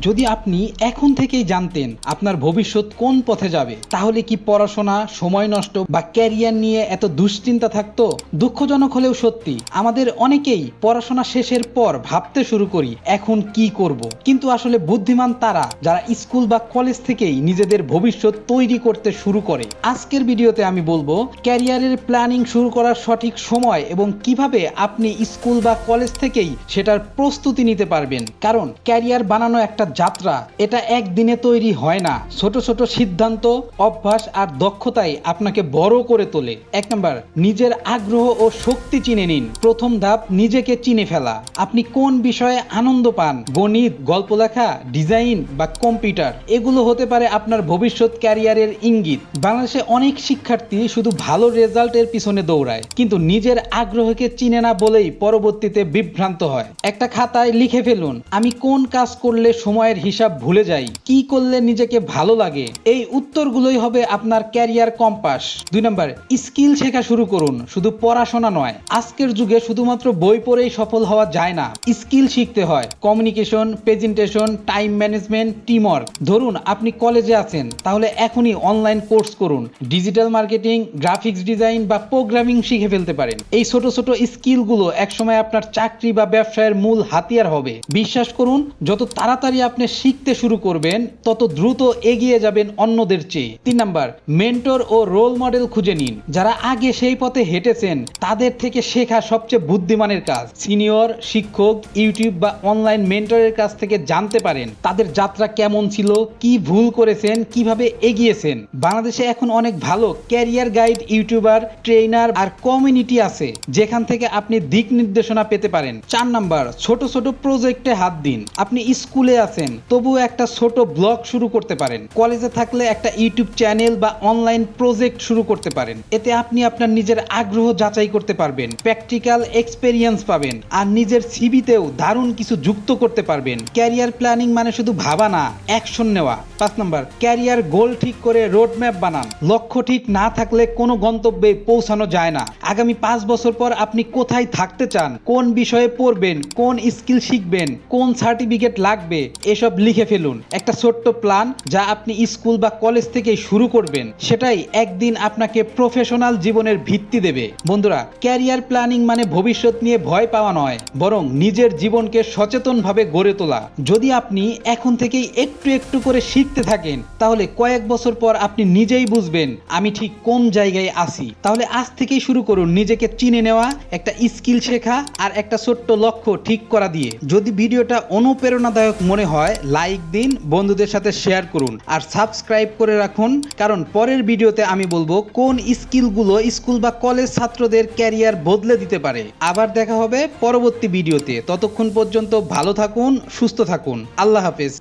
যদি আপনি এখন থেকেই জানতেন আপনার ভবিষ্যৎ কোন পথে যাবে, তাহলে কি পড়াশোনা, সময় নষ্ট বা ক্যারিয়ার নিয়ে এত দুশ্চিন্তা থাকতো? দুঃখজনক হলেও সত্যি, আমাদের অনেকেই পড়াশোনা শেষের পর ভাবতে শুরু করি, এখন কি করব? কিন্তু আসলে বুদ্ধিমান তারা, যারা স্কুল বা কলেজ থেকেই নিজেদের ভবিষ্যৎ তৈরি করতে শুরু করে আজকের ভিডিওতে আমি বলব, ক্যারিয়ারের প্ল্যানিং শুরু করার সঠিক সময় এবং কীভাবে আপনি স্কুল বা কলেজ থেকেই সেটার প্রস্তুতি নিতে পারবেন। কারণ ক্যারিয়ার বানানো একটা যাত্রা, এটা একদিনে তৈরি হয় না। ছোট ছোট সিদ্ধান্ত, অভ্যাস আর দক্ষতাই আপনাকে বড় করে তোলে। এক নম্বর, নিজের আগ্রহ ও শক্তি চিনে নিন। প্রথম ধাপ, নিজেকে চিনে ফেলা। আপনি কোন বিষয়ে আনন্দ পান? গণিত, গল্প লেখা, ডিজাইন বা কম্পিউটার? এগুলো হতে পারে আপনার ভবিষ্যৎ ক্যারিয়ারের ইঙ্গিত। বাংলাদেশে অনেক শিক্ষার্থী শুধু ভালো রেজাল্টের পিছনে দৌড়ায়, কিন্তু নিজের আগ্রহকে চিনে না বলেই পরবর্তীতে বিভ্রান্ত হয়। একটা খাতায় লিখে ফেলুন, আমি কোন কাজ করলে সময়ের হিসাব ভুলে যাই, কি করলে নিজেকে ভালো লাগে? এই উত্তরগুলোই হবে আপনার ক্যারিয়ার কম্পাস। দুই নম্বর, স্কিল শেখা শুরু করুন, শুধু পড়াশোনা নয়। আজকের যুগে শুধুমাত্র বই পড়েই সফল হওয়া যায় না। স্কিল শিখতে হয়, communication, presentation, time management, teamwork. ধরুন, আপনি কলেজে আছেন, তাহলে এখনই অনলাইন কোর্স করুন। ডিজিটাল মার্কেটিং গ্রাফিক্স ডিজাইন বা প্রোগ্রামিং শিখে ফেলতে পারেন। এই ছোট ছোট স্কিলগুলো একসময় আপনার চাকরি বা ব্যবসায়ের মূল হাতিয়ার হবে। বিশ্বাস করুন, যত তাড়াতাড়ি আপনি শিখতে শুরু করবেন, তত দ্রুত এগিয়ে যাবেন অন্যদের চেয়ে। তিন নাম্বার মেন্টর ও রোল মডেল খুঁজে নিন। যারা আগে সেই পথে হেঁটেছেন, তাদের থেকে শেখা সবচেয়ে বুদ্ধিমানের কাজ। সিনিয়র শিক্ষক, ইউটিউব বা অনলাইন মেন্টরের কাছ থেকে জানতে পারেন, তাদের যাত্রা কেমন ছিল, কি ভুল করেছেন, কীভাবে এগিয়েছেন। বাংলাদেশে এখন অনেক ভালো ক্যারিয়ার গাইড, ইউটিউবার ট্রেনার আর কমিউনিটি আছে, যেখান থেকে আপনি দিক নির্দেশনা পেতে পারেন। চার নাম্বার, ছোট ছোট প্রজেক্টে হাত দিন। আপনি স্কুলে আছেন, তবুও একটা ছোট ব্লগ শুরু করতে পারেন। কলেজে থাকলে একটা ইউটিউব চ্যানেল বা অনলাইন প্রজেক্ট শুরু করতে পারেন। এতে আপনি আপনার নিজের আগ্রহ যাচাই করতে পারবেন, প্র্যাকটিক্যাল এক্সপেরিয়েন্স পাবেন আর নিজের সিবিতেও দারুণ কিছু যুক্ত করতে পারবেন। ক্যারিয়ার প্ল্যানিং মানে শুধু ভাবা না, অ্যাকশন নেওয়া। পাঁচ নম্বর, ক্যারিয়ার গোল ঠিক করে রোড ম্যাপ বানান। লক্ষ্য ঠিক না থাকলে কোনো গন্তব্যে পৌঁছানো যায় না। আগামী পাঁচ বছর পর আপনি কোথায় থাকতে চান? কোন বিষয়ে পড়বেন? কোন স্কিল শিখবেন? কোন সার্টিফিকেট লাগবে? এসব লিখে ফেলুন। একটা ছোট্ট প্ল্যান যা আপনি স্কুল বা কলেজ থেকে শুরু করবেন। সেটাই একদিন আপনাকে প্রফেশনাল জীবনের ভিত্তি দেবে। বন্ধুরা, ক্যারিয়ার প্ল্যানিং মানে ভবিষ্যৎ নিয়ে ভয় পাওয়া নয়, বরং নিজের জীবনকে সচেতনভাবে গড়ে তোলা। যদি আপনি এখন থেকেই একটু একটু করে শিখতে থাকেন, তাহলে কয়েক বছর পর আপনি নিজেই বুঝবেন, আমি ঠিক কোন জায়গায় আছি। তাহলে আজ থেকেই শুরু করুন নিজেকে চিনে নেওয়া, একটা স্কিল শেখা আর একটা ছোট্ট লক্ষ্য ঠিক করা দিয়ে। যদি ভিডিওটা অনুপ্রেরণাদায়ক মনে হয়, লাইক দিন, বন্ধুদের সাথে শেয়ার করুন আর সাবস্ক্রাইব করে রাখুন, কারণ পরের ভিডিওতে আমি বলব কোন স্কিলগুলো স্কুল বা কলেজ ছাত্রদের ক্যারিয়ার বদলে দিতে পারে। আবার দেখা হবে পরবর্তী ভিডিওতে। ততক্ষণ পর্যন্ত ভালো থাকুন, সুস্থ থাকুন। আল্লাহ হাফেজ।